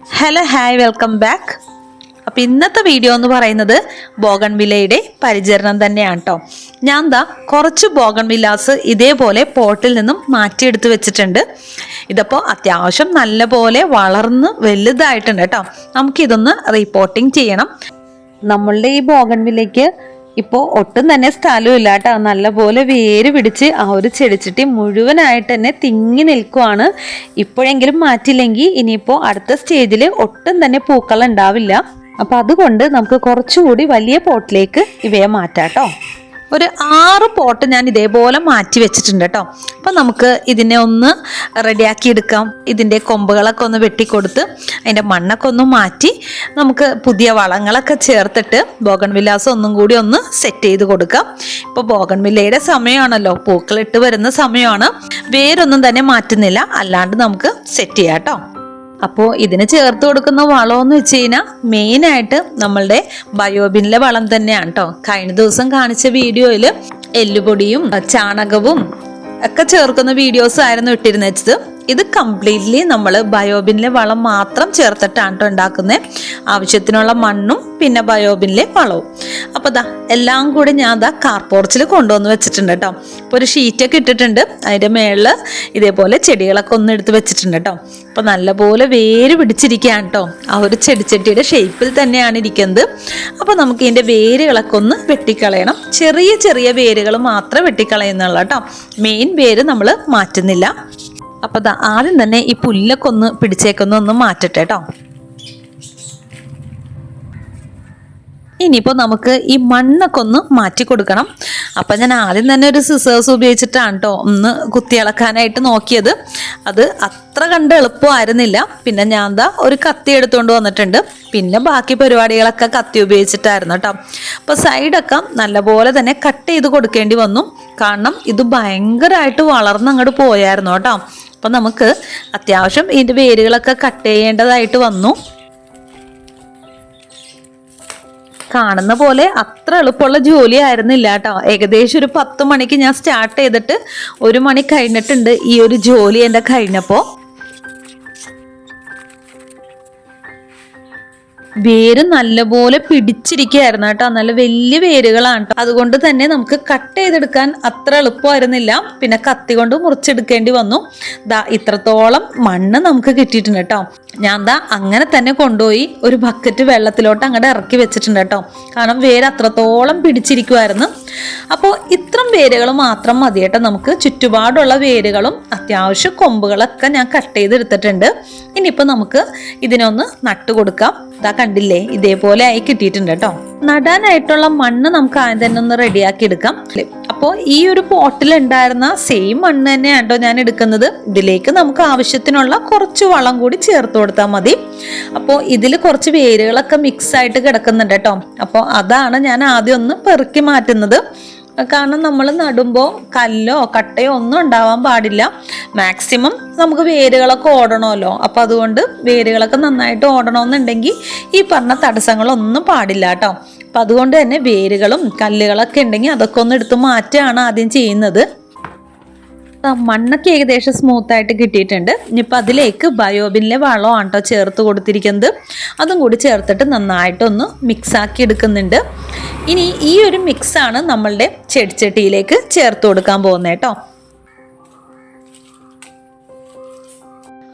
Hello hi welcome back അപ്പോൾ ഇന്നത്തെ video എന്ന് പറയുന്നത് ബോഗൺവില്ലയുടെ പരിചരണം തന്നെയാണ് കേട്ടോ ഞാൻ ദാ കുറച്ച് ബോഗൺവില്ലാസ് ഇതേപോലെ പോട്ടിൽ നിന്നും മാറ്റിയെടുത്ത് വെച്ചിട്ടുണ്ട്. ഇതപ്പോൾ അത്യാവശ്യം നല്ലപോലെ വളർന്ന് വലുതായിട്ടുണ്ട് കേട്ടോ നമുക്കിതൊന്ന് റിപ്പോർട്ടിംഗ് ചെയ്യണം. നമ്മളുടെ ഈ ബോഗൺവില്ലയ്ക്ക് ഇപ്പോൾ ഒട്ടും തന്നെ സ്ഥലമില്ല കേട്ടോ നല്ലപോലെ വേര് പിടിച്ച് ആ ഒരു ചെടിച്ചിട്ടി മുഴുവനായിട്ട് തന്നെ തിങ്ങി നിൽക്കുവാണ്. ഇപ്പോഴെങ്കിലും മാറ്റില്ലെങ്കിൽ ഇനിയിപ്പോൾ അടുത്ത സ്റ്റേജിൽ ഒട്ടും തന്നെ പൂക്കളുണ്ടാവില്ല അപ്പം അതുകൊണ്ട് നമുക്ക് കുറച്ചുകൂടി വലിയ പോട്ടിലേക്ക് ഇവയെ മാറ്റാം കേട്ടോ ഒരു ആറ് പോട്ട് ഞാൻ ഇതേപോലെ മാറ്റി വെച്ചിട്ടുണ്ട് കേട്ടോ. അപ്പം നമുക്ക് ഇതിനെ ഒന്ന് റെഡിയാക്കി എടുക്കാം. ഇതിന്റെ കൊമ്പുകളൊക്കെ ഒന്ന് വെട്ടിക്കൊടുത്ത് അതിന്റെ മണ്ണൊക്കെ ഒന്ന് മാറ്റി നമുക്ക് പുതിയ വളങ്ങളൊക്കെ ചേർത്തിട്ട് ബോഗൺ വിലാസം ഒന്നും കൂടി ഒന്ന് സെറ്റ് ചെയ്ത് കൊടുക്കാം. ഇപ്പോൾ ബോഗൺ വില്ലയുടെ സമയമാണല്ലോ പൂക്കളിട്ട് വരുന്ന സമയമാണ്. വേരൊന്നും തന്നെ മാറ്റുന്നില്ല. അല്ലാണ്ട് നമുക്ക് സെറ്റ് ചെയ്യാം കേട്ടോ. അപ്പോൾ ഇതിന് ചേർത്ത് കൊടുക്കുന്ന വളമെന്ന് വെച്ച് കഴിഞ്ഞാൽ മെയിനായിട്ട് നമ്മളുടെ ബയോബിനിലെ വളം തന്നെയാണ് കേട്ടോ കഴിഞ്ഞ ദിവസം കാണിച്ച വീഡിയോയിൽ എല്ലുപൊടിയും ചാണകവും ഒക്കെ ചേർക്കുന്ന വീഡിയോസ് ആയിരുന്നു ഇട്ടിരുന്നത്. ഇത് കംപ്ലീറ്റ്ലി നമ്മൾ ബയോബിനിലെ വളം മാത്രം ചേർത്തിട്ടാണ് ഉണ്ടാക്കുന്നത് ആവശ്യത്തിനുള്ള മണ്ണും പിന്നെ ബയോബിനിലെ വളവും. അപ്പോൾ ദാ എല്ലാം കൂടി ഞാൻ ദാ കാർപോർച്ചിൽ കൊണ്ടുവന്ന് വെച്ചിട്ടുണ്ട് കേട്ടോ അപ്പോൾ ഒരു ഷീറ്റൊക്കെ ഇട്ടിട്ടുണ്ട്. അതിന്റെ മേളിൽ ഇതേപോലെ ചെടികളൊക്കെ ഒന്ന് എടുത്ത് വെച്ചിട്ടുണ്ട് കേട്ടോ അപ്പോൾ നല്ലപോലെ വേര് പിടിച്ചിരിക്കുകയാണ് കേട്ടോ ആ ഒരു ചെടിച്ചട്ടിയുടെ ഷേപ്പിൽ തന്നെയാണ് ഇരിക്കുന്നത്. അപ്പോൾ നമുക്ക് ഇതിന്റെ വേരുകളൊക്കെ ഒന്ന് വെട്ടിക്കളയണം. ചെറിയ ചെറിയ വേരുകൾ മാത്രമേ വെട്ടിക്കളയുന്നുള്ളൂ കേട്ടോ മെയിൻ വേര് നമ്മൾ മാറ്റുന്നില്ല. അപ്പോൾ ദാ ആദ്യം തന്നെ ഈ പുല്ലൊക്കെ ഒന്ന് പിടിച്ചേക്കൊന്ന് ഒന്ന് മാറ്റട്ടെ കേട്ടോ ഇനിയിപ്പോൾ നമുക്ക് ഈ മണ്ണൊക്കെ ഒന്ന് മാറ്റി കൊടുക്കണം. അപ്പം ഞാൻ ആദ്യം തന്നെ ഒരു സിസേഴ്സ് ഉപയോഗിച്ചിട്ടാണ് കേട്ടോ ഒന്ന് കുത്തിയിളക്കാനായിട്ട് നോക്കിയത്. അത് അത്ര കണ്ട് എളുപ്പമായിരുന്നില്ല. പിന്നെ ഞാൻ എന്താ ഒരു കത്തി എടുത്തുകൊണ്ട് വന്നിട്ടുണ്ട്. പിന്നെ ബാക്കി പരിപാടികളൊക്കെ കത്തി ഉപയോഗിച്ചിട്ടായിരുന്നു കേട്ടോ അപ്പോൾ സൈഡൊക്കെ നല്ലപോലെ തന്നെ കട്ട് ചെയ്ത് കൊടുക്കേണ്ടി വന്നു. കാരണം ഇത് ഭയങ്കരമായിട്ട് വളർന്ന് അങ്ങോട്ട് പോയായിരുന്നു കേട്ടോ അപ്പം നമുക്ക് അത്യാവശ്യം ഇതിന്റെ വേരുകളൊക്കെ കട്ട് ചെയ്യേണ്ടതായിട്ട് വന്നു. കാണുന്ന പോലെ അത്ര എളുപ്പമുള്ള ജോലി ആയിരുന്നില്ല കേട്ടോ. ഏകദേശം ഒരു പത്ത് മണിക്ക് ഞാൻ സ്റ്റാർട്ട് ചെയ്തിട്ട് ഒരു മണി കഴിഞ്ഞിട്ടുണ്ട് ഈ ഒരു ജോലി എന്റെ കഴിഞ്ഞപ്പോൾ. വേര് നല്ലപോലെ പിടിച്ചിരിക്കുകയായിരുന്നു കേട്ടോ. നല്ല വലിയ വേരുകളാണ്. അതുകൊണ്ട് തന്നെ നമുക്ക് കട്ട് ചെയ്തെടുക്കാൻ അത്ര എളുപ്പമായിരുന്നില്ല. പിന്നെ കത്തി കൊണ്ട് മുറിച്ചെടുക്കേണ്ടി വന്നു. ദാ ഇത്രത്തോളം മണ്ണ് നമുക്ക് കിട്ടിയിട്ടുണ്ട് കേട്ടോ. ഞാൻ ദാ അങ്ങനെ തന്നെ കൊണ്ടുപോയി ഒരു ബക്കറ്റ് വെള്ളത്തിലോട്ട് അങ്ങോട്ട് ഇറക്കി വെച്ചിട്ടുണ്ട് കേട്ടോ. കാരണം വേര് അത്രത്തോളം പിടിച്ചിരിക്കുമായിരുന്നു അപ്പോൾ ഇത്രം വേരുകൾ മാത്രം മതി കേട്ടോ. നമുക്ക് ചുറ്റുപാടുള്ള വേരുകളും അത്യാവശ്യം കൊമ്പുകളൊക്കെ ഞാൻ കട്ട് ചെയ്തെടുത്തിട്ടുണ്ട്. ഇനിയിപ്പോൾ നമുക്ക് ഇതിനൊന്ന് നട്ടു കൊടുക്കാം ഇതാ കണ്ടില്ലേ? ഇതേപോലെ ആയി കിട്ടിയിട്ടുണ്ട് കേട്ടോ. നടാനായിട്ടുള്ള മണ്ണ് നമുക്ക് ആദ്യം തന്നെ ഒന്ന് റെഡിയാക്കി എടുക്കാം അപ്പോൾ ഈ ഒരു പോട്ടിൽ ഉണ്ടായിരുന്ന സെയിം മണ്ണ് തന്നെയാണ് കേട്ടോ ഞാൻ എടുക്കുന്നത്. ഇതിലേക്ക് നമുക്ക് ആവശ്യത്തിനുള്ള കുറച്ച് വളം കൂടി ചേർത്ത് കൊടുത്താൽ മതി. അപ്പോൾ ഇതിൽ കുറച്ച് വേരുകളൊക്കെ മിക്സ് ആയിട്ട് കിടക്കുന്നുണ്ട് കേട്ടോ. അപ്പോൾ അതാണ് ഞാൻ ആദ്യം ഒന്ന് പെറുക്കി മാറ്റുന്നത്. കാരണം നമ്മൾ നടുമ്പോൾ കല്ലോ കട്ടയോ ഒന്നും ഉണ്ടാവാൻ പാടില്ല. മാക്സിമം നമുക്ക് വേരുകളൊക്കെ ഓടണമല്ലോ. അപ്പോൾ അതുകൊണ്ട് വേരുകളൊക്കെ നന്നായിട്ട് ഓടണമെന്നുണ്ടെങ്കിൽ ഈ പറഞ്ഞ തടസ്സങ്ങളൊന്നും പാടില്ല കേട്ടോ. അപ്പം അതുകൊണ്ട് തന്നെ വേരുകളും കല്ലുകളൊക്കെ ഉണ്ടെങ്കിൽ അതൊക്കെ ഒന്ന് എടുത്ത് മാറ്റുകയാണ് ആദ്യം ചെയ്യുന്നത്. മണ്ണൊക്കെ ഏകദേശം സ്മൂത്ത് ആയിട്ട് കിട്ടിയിട്ടുണ്ട്. ഇനിയിപ്പോൾ അതിലേക്ക് ബയോബിനിലെ വളമാണ് കേട്ടോ ചേർത്ത് കൊടുത്തിരിക്കുന്നത് അതും കൂടി ചേർത്തിട്ട് നന്നായിട്ടൊന്ന് മിക്സ് ആക്കി എടുക്കുന്നുണ്ട്. ഇനി ഈ ഒരു മിക്സാണ് നമ്മളുടെ ചെടിച്ചട്ടിയിലേക്ക് ചേർത്ത് കൊടുക്കാൻ പോകുന്നത് കേട്ടോ.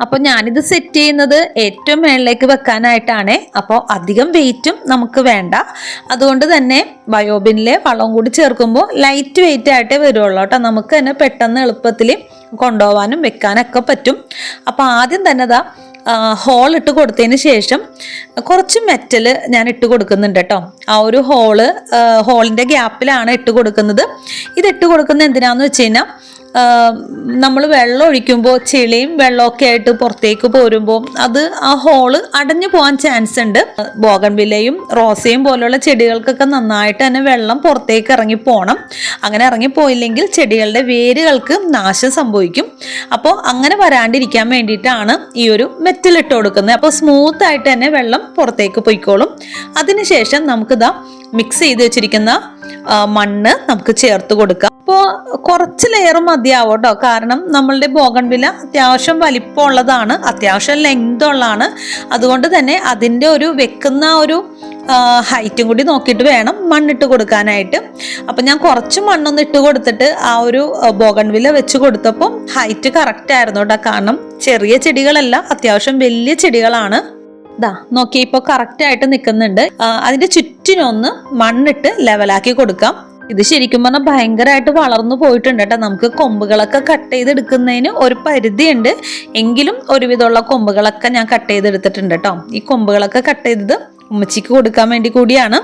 അപ്പോൾ ഞാനിത് സെറ്റ് ചെയ്യുന്നത് ഏറ്റവും മേളിലേക്ക് വെക്കാനായിട്ടാണ്. അപ്പോൾ അധികം വെയിറ്റും നമുക്ക് വേണ്ട. അതുകൊണ്ട് തന്നെ ബയോബിനിലെ വളം കൂടി ചേർക്കുമ്പോൾ ലൈറ്റ് വെയിറ്റ് ആയിട്ടേ വരുള്ളൂ കേട്ടോ. നമുക്ക് തന്നെ പെട്ടെന്ന് എളുപ്പത്തിൽ കൊണ്ടുപോകാനും വെക്കാനൊക്കെ പറ്റും. അപ്പോൾ ആദ്യം തന്നെ ദാ ഹോൾ ഇട്ട് കൊടുത്തതിന് ശേഷം കുറച്ച് മെറ്റൽ ഞാൻ ഇട്ട് കൊടുക്കുന്നുണ്ട് കേട്ടോ. ആ ഒരു ഹോൾ ഹോളിന്റെ ഗ്യാപ്പിലാണ് ഇട്ട് കൊടുക്കുന്നത്. ഇത് ഇട്ട് കൊടുക്കുന്നത് എന്തിനാന്ന് വെച്ച് കഴിഞ്ഞാൽ നമ്മൾ വെള്ളം ഒഴിക്കുമ്പോൾ ചെളിയും വെള്ളമൊക്കെ ആയിട്ട് പുറത്തേക്ക് പോരുമ്പോൾ അത് ആ ഹോൾ അടഞ്ഞു പോകാൻ ചാൻസ് ഉണ്ട്. ബോഗൺവില്ലയും റോസയും പോലുള്ള ചെടികൾക്കൊക്കെ നന്നായിട്ട് തന്നെ വെള്ളം പുറത്തേക്ക് ഇറങ്ങി പോകണം അങ്ങനെ ഇറങ്ങിപ്പോയില്ലെങ്കിൽ ചെടികളുടെ വേരുകൾക്ക് നാശം സംഭവിക്കും. അപ്പോൾ അങ്ങനെ വരാണ്ടിരിക്കാൻ വേണ്ടിയിട്ടാണ് ഈ ഒരു മെറ്റൽ ഇട്ട് കൊടുക്കുന്നത്. അപ്പോൾ സ്മൂത്ത് ആയിട്ട് തന്നെ വെള്ളം പുറത്തേക്ക് പോയിക്കോളും. അതിനുശേഷം നമുക്കിതാ മിക്സ് ചെയ്ത് വെച്ചിരിക്കുന്ന മണ്ണ് നമുക്ക് ചേർത്ത് കൊടുക്കാം. അപ്പോൾ കുറച്ച് ലെയർ മതിയാവും കേട്ടോ. കാരണം നമ്മളുടെ ബോഗൺവില അത്യാവശ്യം വലിപ്പമുള്ളതാണ് അത്യാവശ്യം ലെങ്ത് ഉള്ളതാണ്. അതുകൊണ്ട് തന്നെ അതിന്റെ ഒരു വെക്കുന്ന ഒരു ഹൈറ്റും കൂടി നോക്കിയിട്ട് വേണം മണ്ണിട്ട് കൊടുക്കാനായിട്ട്. അപ്പം ഞാൻ കുറച്ച് മണ്ണൊന്ന് ഇട്ട് കൊടുത്തിട്ട് ആ ഒരു ബോഗൺവില വെച്ച് കൊടുത്തപ്പം ഹൈറ്റ് കറക്റ്റ് ആയിരുന്നു കേട്ടോ. കാരണം ചെറിയ ചെടികളല്ല അത്യാവശ്യം വലിയ ചെടികളാണ്. ദാ നോക്കി ഇപ്പോൾ കറക്റ്റ് ആയിട്ട് നിൽക്കുന്നുണ്ട് അതിന്റെ ചുറ്റിനൊന്ന് മണ്ണിട്ട് ലെവലാക്കി കൊടുക്കാം. ഇത് ശരിക്കും പറഞ്ഞാൽ ഭയങ്കരമായിട്ട് വളർന്നു പോയിട്ടുണ്ട് കേട്ടോ. നമുക്ക് കൊമ്പുകളൊക്കെ കട്ട് ചെയ്തെടുക്കുന്നതിന് ഒരു പരിധിയുണ്ട്. എങ്കിലും ഒരുവിധമുള്ള കൊമ്പുകളൊക്കെ ഞാൻ കട്ട് ചെയ്തെടുത്തിട്ടുണ്ട് കേട്ടോ. ഈ കൊമ്പുകളൊക്കെ കട്ട് ചെയ്തത് ഉമ്മച്ചിക്ക് കൊടുക്കാൻ വേണ്ടി കൂടിയാണ്.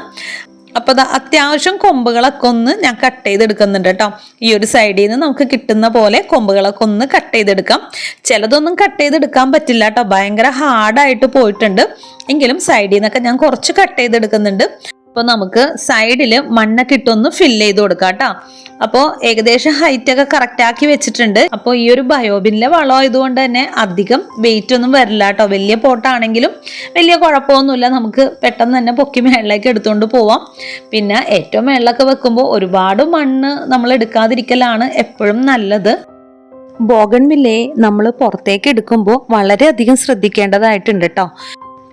അപ്പോൾ അത്യാവശ്യം കൊമ്പുകളൊക്കെ ഒന്ന് ഞാൻ കട്ട് ചെയ്തെടുക്കുന്നുണ്ട് കേട്ടോ. ഈ ഒരു സൈഡിൽ നിന്ന് നമുക്ക് കിട്ടുന്ന പോലെ കൊമ്പുകളൊക്കെ ഒന്ന് കട്ട് ചെയ്തെടുക്കാം. ചിലതൊന്നും കട്ട് ചെയ്തെടുക്കാൻ പറ്റില്ല കേട്ടോ. ഭയങ്കര ഹാർഡായിട്ട് പോയിട്ടുണ്ട്. എങ്കിലും സൈഡിൽ നിന്നൊക്കെ ഞാൻ കുറച്ച് കട്ട് ചെയ്തെടുക്കുന്നുണ്ട്. അപ്പോൾ നമുക്ക് സൈഡിൽ മണ്ണൊക്കെ ഇട്ടൊന്ന് ഫില്ല് ചെയ്ത് കൊടുക്കാം കേട്ടോ. അപ്പോൾ ഏകദേശം ഹൈറ്റ് ഒക്കെ കറക്റ്റ് ആക്കി വെച്ചിട്ടുണ്ട്. അപ്പോൾ ഈ ഒരു ബയോബിനിലെ വളം ആയതുകൊണ്ട് തന്നെ അധികം വെയിറ്റ് ഒന്നും വരില്ല കേട്ടോ. വലിയ പോട്ടാണെങ്കിലും വലിയ കുഴപ്പമൊന്നുമില്ല. നമുക്ക് പെട്ടെന്ന് തന്നെ പൊക്കി മേളിലേക്ക് എടുത്തുകൊണ്ട് പോവാം. പിന്നെ ഏറ്റവും മേളിലൊക്കെ വെക്കുമ്പോൾ ഒരുപാട് മണ്ണ് നമ്മൾ എടുക്കാതിരിക്കലാണ് എപ്പോഴും നല്ലത്. ബോഗൺവില്ലേ നമ്മൾ പുറത്തേക്ക് എടുക്കുമ്പോൾ വളരെയധികം ശ്രദ്ധിക്കേണ്ടതായിട്ടുണ്ട് കേട്ടോ.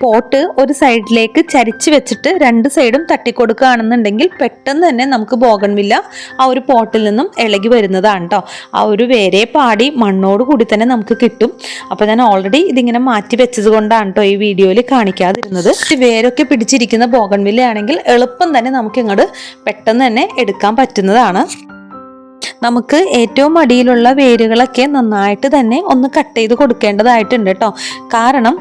പോട്ട് ഒരു സൈഡിലേക്ക് ചരിച്ച് വെച്ചിട്ട് രണ്ട് സൈഡും തട്ടിക്കൊടുക്കുകയാണെന്നുണ്ടെങ്കിൽ പെട്ടെന്ന് തന്നെ നമുക്ക് ബോഗൺവില്ല ആ ഒരു പോട്ടിൽ നിന്നും ഇളകി വരുന്നതാണ് കേട്ടോ ആ ഒരു വേരെ പാടി മണ്ണോട് കൂടി തന്നെ നമുക്ക് കിട്ടും. അപ്പോൾ ഞാൻ ഓൾറെഡി ഇതിങ്ങനെ മാറ്റി വെച്ചത് കൊണ്ടാണ് കേട്ടോ ഈ വീഡിയോയിൽ കാണിക്കാതിരുന്നത്. വേരൊക്കെ പിടിച്ചിരിക്കുന്ന ബോഗൺവില്ല ആണെങ്കിൽ എളുപ്പം തന്നെ നമുക്ക് ഇങ്ങോട്ട് പെട്ടെന്ന് തന്നെ എടുക്കാൻ പറ്റുന്നതാണ്. നമുക്ക് ഏറ്റവും അടിയിലുള്ള വേരുകളൊക്കെ നന്നായിട്ട് തന്നെ ഒന്ന് കട്ട് ചെയ്ത് കൊടുക്കേണ്ടതായിട്ടുണ്ട് കേട്ടോ കാരണം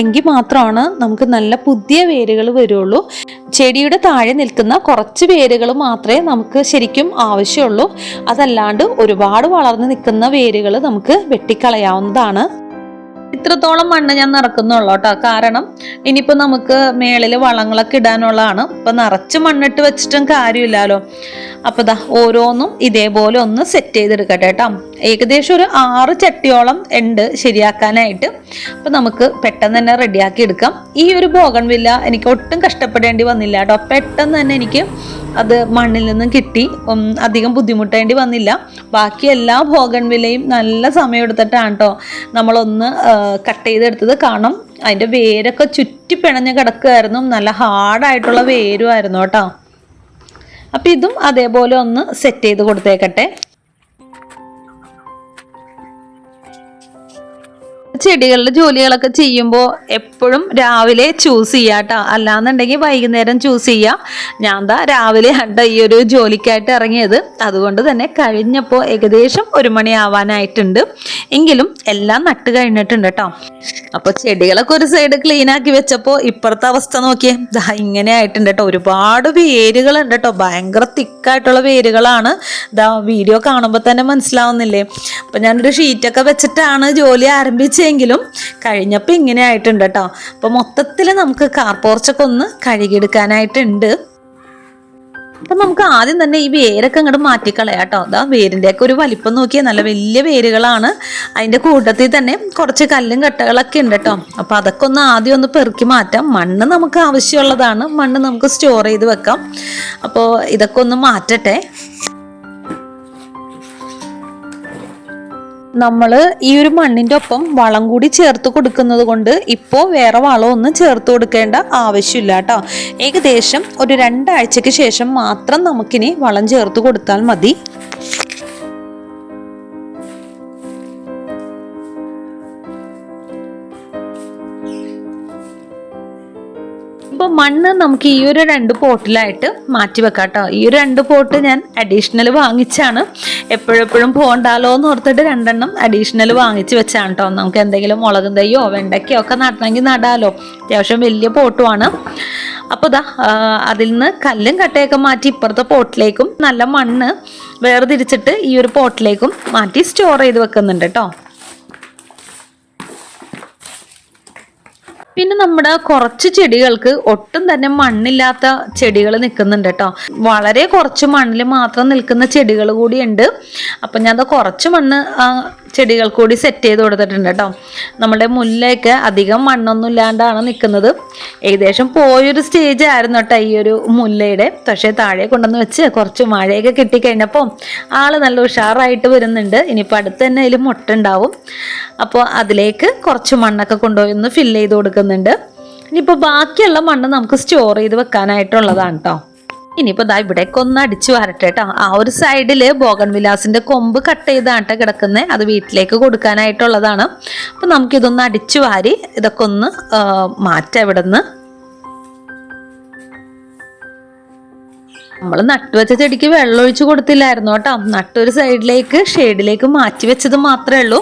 എങ്കിൽ മാത്രമാണ് നമുക്ക് നല്ല പുതിയ വേരുകൾ വരുള്ളൂ. ചെടിയുടെ താഴെ നിൽക്കുന്ന കുറച്ച് വേരുകൾ മാത്രമേ നമുക്ക് ശരിക്കും ആവശ്യമുള്ളൂ. അതല്ലാണ്ട് ഒരുപാട് വളർന്നു നിൽക്കുന്ന വേരുകൾ നമുക്ക് വെട്ടിക്കളയാവുന്നതാണ്. ഇത്രത്തോളം മണ്ണ് ഞാൻ നിറക്കുന്നുള്ളൂ കേട്ടോ. കാരണം ഇനിയിപ്പോൾ നമുക്ക് മേളിൽ വളങ്ങളൊക്കെ ഇടാനുള്ളതാണ്. ഇപ്പം നിറച്ച് മണ്ണിട്ട് വെച്ചിട്ടും കാര്യമില്ലല്ലോ. അപ്പോൾ ദാ ഓരോന്നും ഇതേപോലെ ഒന്ന് സെറ്റ് ചെയ്തെടുക്കട്ടെ കേട്ടോ. ഏകദേശം ഒരു ആറ് ചട്ടിയോളം ഉണ്ട് ശരിയാക്കാനായിട്ട്. അപ്പം നമുക്ക് പെട്ടെന്ന് തന്നെ റെഡിയാക്കി എടുക്കാം. ഈ ഒരു ബോഗൺവില്ല എനിക്ക് ഒട്ടും കഷ്ടപ്പെടേണ്ടി വന്നില്ല കേട്ടോ. പെട്ടെന്ന് തന്നെ എനിക്ക് അത് മണ്ണിൽ നിന്നും കിട്ടി. അധികം ബുദ്ധിമുട്ടേണ്ടി വന്നില്ല. ബാക്കി എല്ലാ ഭോഗൺവിലയും നല്ല സമയം എടുത്തിട്ടാണ് കേട്ടോ നമ്മളൊന്ന് കട്ട് ചെയ്തെടുത്തത് കാരണം അതിന്റെ വേരൊക്കെ ചുറ്റി പിണഞ്ഞ് കിടക്കുമായിരുന്നു നല്ല ഹാർഡായിട്ടുള്ള വേരുമായിരുന്നു കേട്ടോ. അപ്പം ഇതും അതേപോലെ ഒന്ന് സെറ്റ് ചെയ്ത് കൊടുത്തേക്കട്ടെ. ചെടികളുടെ ജോലികളൊക്കെ ചെയ്യുമ്പോൾ എപ്പോഴും രാവിലെ ചൂസ് ചെയ്യാട്ടോ അല്ലാന്നുണ്ടെങ്കിൽ വൈകുന്നേരം ചൂസ് ചെയ്യാം. ഞാൻ എന്താ രാവിലെ കണ്ട ഈ ഒരു ജോലിക്കായിട്ട് ഇറങ്ങിയത്. അതുകൊണ്ട് തന്നെ കഴിഞ്ഞപ്പോൾ ഏകദേശം ഒരു മണിയാവാനായിട്ടുണ്ട് എങ്കിലും എല്ലാം നട്ട് കഴിഞ്ഞിട്ടുണ്ട് കേട്ടോ അപ്പോൾ ചെടികളൊക്കെ ഒരു സൈഡ് ക്ലീൻ ആക്കി വെച്ചപ്പോൾ ഇപ്പുറത്തെ അവസ്ഥ നോക്കിയേ. ദാ ഇങ്ങനെ ആയിട്ടുണ്ട് കേട്ടോ ഒരുപാട് വേരുകളുണ്ട് കേട്ടോ ഭയങ്കര തിക്കായിട്ടുള്ള വേരുകളാണ്. ദാ വീഡിയോ കാണുമ്പോൾ തന്നെ മനസ്സിലാവുന്നില്ലേ? അപ്പം ഞാനൊരു ഷീറ്റൊക്കെ വെച്ചിട്ടാണ് ജോലി ആരംഭിച്ചെങ്കിലും കഴിഞ്ഞപ്പോൾ ഇങ്ങനെ ആയിട്ടുണ്ട് കേട്ടോ അപ്പോൾ മൊത്തത്തിൽ നമുക്ക് കാർ പോർച്ചൊക്കെ ഒന്ന് കഴുകിയെടുക്കാനായിട്ടുണ്ട്. അപ്പം നമുക്ക് ആദ്യം തന്നെ ഈ വേരൊക്കെ അങ്ങോട്ട് മാറ്റിക്കളയാം കേട്ടോ അതാ വേരിന്റെയൊക്കെ ഒരു വലിപ്പം നോക്കിയാൽ നല്ല വലിയ വേരുകളാണ്. അതിന്റെ കൂട്ടത്തിൽ തന്നെ കുറച്ച് കല്ലും കട്ടകളൊക്കെ ഉണ്ട് കേട്ടോ അപ്പം അതൊക്കെ ഒന്ന് ആദ്യം ഒന്ന് പെറുക്കി മാറ്റാം. മണ്ണ് നമുക്ക് ആവശ്യമുള്ളതാണ്. മണ്ണ് നമുക്ക് സ്റ്റോർ ചെയ്ത് വെക്കാം. അപ്പോൾ ഇതൊക്കെ ഒന്ന് മാറ്റട്ടെ. നമ്മൾ ഈ ഒരു മണ്ണിന്റെ ഒപ്പം വളം കൂടി ചേർത്ത് കൊടുക്കുന്നത് കൊണ്ട് ഇപ്പോൾ വേറെ വളമൊന്നും ചേർത്ത് കൊടുക്കേണ്ട ആവശ്യമില്ല കേട്ടോ. ഏകദേശം ഒരു രണ്ടാഴ്ചയ്ക്ക് ശേഷം മാത്രം നമുക്കിനി വളം ചേർത്ത് കൊടുത്താൽ മതി. മണ്ണ് നമുക്ക് ഈ ഒരു രണ്ട് പോട്ടിലായിട്ട് മാറ്റി വെക്കാം കേട്ടോ ഈ ഒരു രണ്ട് പോട്ട് ഞാൻ അഡീഷണൽ വാങ്ങിച്ചാണ്. എപ്പോഴെപ്പോഴും പോകണ്ടാലോ എന്ന് ഓർത്തിട്ട് രണ്ടെണ്ണം അഡീഷണൽ വാങ്ങിച്ച് വെച്ചാണ് കേട്ടോ നമുക്ക് എന്തെങ്കിലും മുളകും തയ്യോ വെണ്ടയ്ക്കോ ഒക്കെ നടണമെങ്കിൽ നടാലോ. അത്യാവശ്യം വലിയ പോട്ടുമാണ് അപ്പോൾ ഇതാ അതിൽ നിന്ന് കല്ലും കട്ടയൊക്കെ മാറ്റി ഇപ്പുറത്തെ പോട്ടിലേക്കും നല്ല മണ്ണ് വേർതിരിച്ചിട്ട് ഈ ഒരു പോട്ടിലേക്കും മാറ്റി സ്റ്റോർ ചെയ്ത് വെക്കുന്നുണ്ട് കേട്ടോ പിന്നെ നമ്മുടെ കുറച്ച് ചെടികൾക്ക് ഒട്ടും തന്നെ മണ്ണില്ലാത്ത ചെടികൾ നിൽക്കുന്നുണ്ട് കേട്ടോ. വളരെ കുറച്ച് മണ്ണിൽ മാത്രം നിൽക്കുന്ന ചെടികൾ കൂടിയുണ്ട്. അപ്പം ഞാൻ അത് കുറച്ച് മണ്ണ് ചെടികൾ കൂടി സെറ്റ് ചെയ്ത് കൊടുത്തിട്ടുണ്ട് കേട്ടോ നമ്മുടെ മുല്ലയൊക്കെ അധികം മണ്ണൊന്നും ഇല്ലാണ്ടാണ് നിൽക്കുന്നത് ഏകദേശം പോയൊരു സ്റ്റേജ് ആയിരുന്നു കേട്ടോ ഈ ഒരു മുല്ലയുടെ. പക്ഷേ താഴെ കൊണ്ടുവന്ന് വെച്ച് കുറച്ച് മഴയൊക്കെ കിട്ടിക്കഴിഞ്ഞപ്പോൾ ആൾ നല്ല ഉഷാറായിട്ട് വരുന്നുണ്ട്. ഇനിയിപ്പോൾ അടുത്ത് തന്നെ അതിൽ മുട്ട ഉണ്ടാവും. അപ്പോൾ അതിലേക്ക് കുറച്ച് മണ്ണൊക്കെ കൊണ്ടുപോയി ഒന്ന് ഫില്ല് ചെയ്ത് കൊടുക്കുന്നുണ്ട്. ഇനിയിപ്പോൾ ബാക്കിയുള്ള മണ്ണ് നമുക്ക് സ്റ്റോർ ചെയ്ത് വെക്കാനായിട്ടുള്ളതാണ് കേട്ടോ ഇനിയിപ്പോൾ ദാ ഇവിടേക്ക് ഒന്ന് അടിച്ചു വരട്ടെ ആ ഒരു സൈഡിൽ ബോഗൺ കൊമ്പ് കട്ട് ചെയ്താണ് കിടക്കുന്നത് അത് വീട്ടിലേക്ക് കൊടുക്കാനായിട്ടുള്ളതാണ്. അപ്പം നമുക്കിതൊന്ന് അടിച്ചു വാരി ഇതൊക്കെ ഒന്ന് മാറ്റാം ഇവിടെ നിന്ന് നമ്മൾ നട്ടുവെച്ച ചെടിക്ക് വെള്ളം ഒഴിച്ചു കൊടുത്തില്ലായിരുന്നു കേട്ടോ നട്ടൊരു സൈഡിലേക്ക് ഷെയ്ഡിലേക്ക് മാറ്റി വെച്ചത് മാത്രമേ ഉള്ളൂ.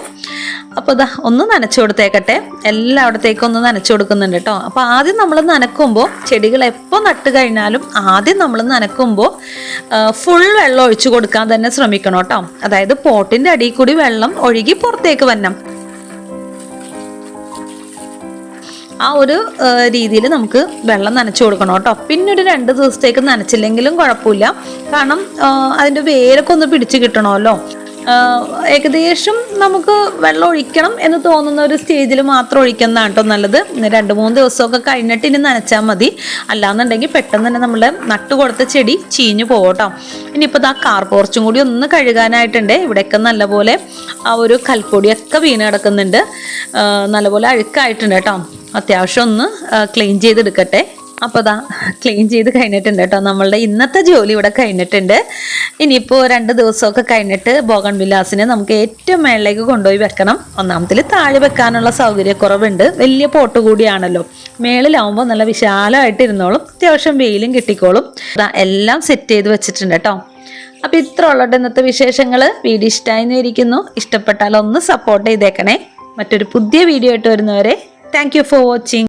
അപ്പോൾ ഇതാ ഒന്ന് നനച്ചു കൊടുത്തേക്കട്ടെ. എല്ലായിടത്തേക്കും ഒന്ന് നനച്ചു കൊടുക്കുന്നുണ്ട് കേട്ടോ അപ്പോൾ ആദ്യം നമ്മൾ നനക്കുമ്പോൾ ചെടികൾ എപ്പോൾ നട്ട് കഴിഞ്ഞാലും ആദ്യം നമ്മൾ നനക്കുമ്പോൾ ഫുൾ വെള്ളം ഒഴിച്ചു കൊടുക്കാൻ തന്നെ ശ്രമിക്കണം കേട്ടോ അതായത് പോട്ടിന്റെ അടിയിൽ കൂടി വെള്ളം ഒഴുകി പുറത്തേക്ക് വരണം. ആ ഒരു രീതിയിൽ നമുക്ക് വെള്ളം നനച്ചു കൊടുക്കണം കേട്ടോ പിന്നെ ഒരു രണ്ട് ദിവസത്തേക്ക് നനച്ചില്ലെങ്കിലും കുഴപ്പമില്ല. കാരണം അതിന്റെ വേരൊക്കെ ഒന്ന് പിടിച്ചു കിട്ടണമല്ലോ. ഏകദേശം നമുക്ക് വെള്ളം ഒഴിക്കണം എന്ന് തോന്നുന്ന ഒരു സ്റ്റേജിൽ മാത്രം ഒഴിക്കുന്നതാണ് കേട്ടോ നല്ലത്. രണ്ട് മൂന്ന് ദിവസമൊക്കെ കഴിഞ്ഞിട്ട് ഇനി നനച്ചാൽ മതി. അല്ലാന്നുണ്ടെങ്കിൽ പെട്ടെന്ന് തന്നെ നമ്മൾ നട്ടു കൊടുത്ത ചെടി ചീഞ്ഞു പോകട്ടോ കേട്ടോ ഇനിയിപ്പോൾ ആ കാർ പോർച്ചും കൂടി ഒന്ന് കഴുകാനായിട്ടുണ്ട്. ഇവിടെയൊക്കെ നല്ലപോലെ ആ ഒരു കൽപ്പൊടിയൊക്കെ വീണ് കിടക്കുന്നുണ്ട്. നല്ലപോലെ അഴുക്കായിട്ടുണ്ട് കേട്ടോ. അത്യാവശ്യം ഒന്ന് ക്ലീൻ ചെയ്തെടുക്കട്ടെ. അപ്പോൾ അതാ ക്ലീൻ ചെയ്ത് കഴിഞ്ഞിട്ടുണ്ട് കേട്ടോ. നമ്മളുടെ ഇന്നത്തെ ജോലി ഇവിടെ കഴിഞ്ഞിട്ടുണ്ട്. ഇനിയിപ്പോൾ രണ്ട് ദിവസമൊക്കെ കഴിഞ്ഞിട്ട് ബോഗൺ വിലാസിനെ നമുക്ക് ഏറ്റവും മേളിലേക്ക് കൊണ്ടുപോയി വെക്കണം. ഒന്നാമത്തിൽ താഴെ വെക്കാനുള്ള സൗകര്യക്കുറവുണ്ട്. വലിയ പോട്ട് കൂടിയാണല്ലോ. മേളിലാവുമ്പോൾ നല്ല വിശാലമായിട്ട് ഇരുന്നോളും. അത്യാവശ്യം വെയിലും കിട്ടിക്കോളും. ദാ എല്ലാം സെറ്റ് ചെയ്ത് വെച്ചിട്ടുണ്ട് കേട്ടോ. അപ്പോൾ ഇത്ര ഉള്ളത് ഇന്നത്തെ വിശേഷങ്ങൾ വീഡിയോ ഇഷ്ടമായി ഇരിക്കുന്നു ഇഷ്ടപ്പെട്ടാൽ ഒന്ന് സപ്പോർട്ട് ചെയ്തേക്കണേ. മറ്റൊരു പുതിയ വീഡിയോ ആയിട്ട് വരുന്നവരെ താങ്ക് ഫോർ വാച്ചിങ്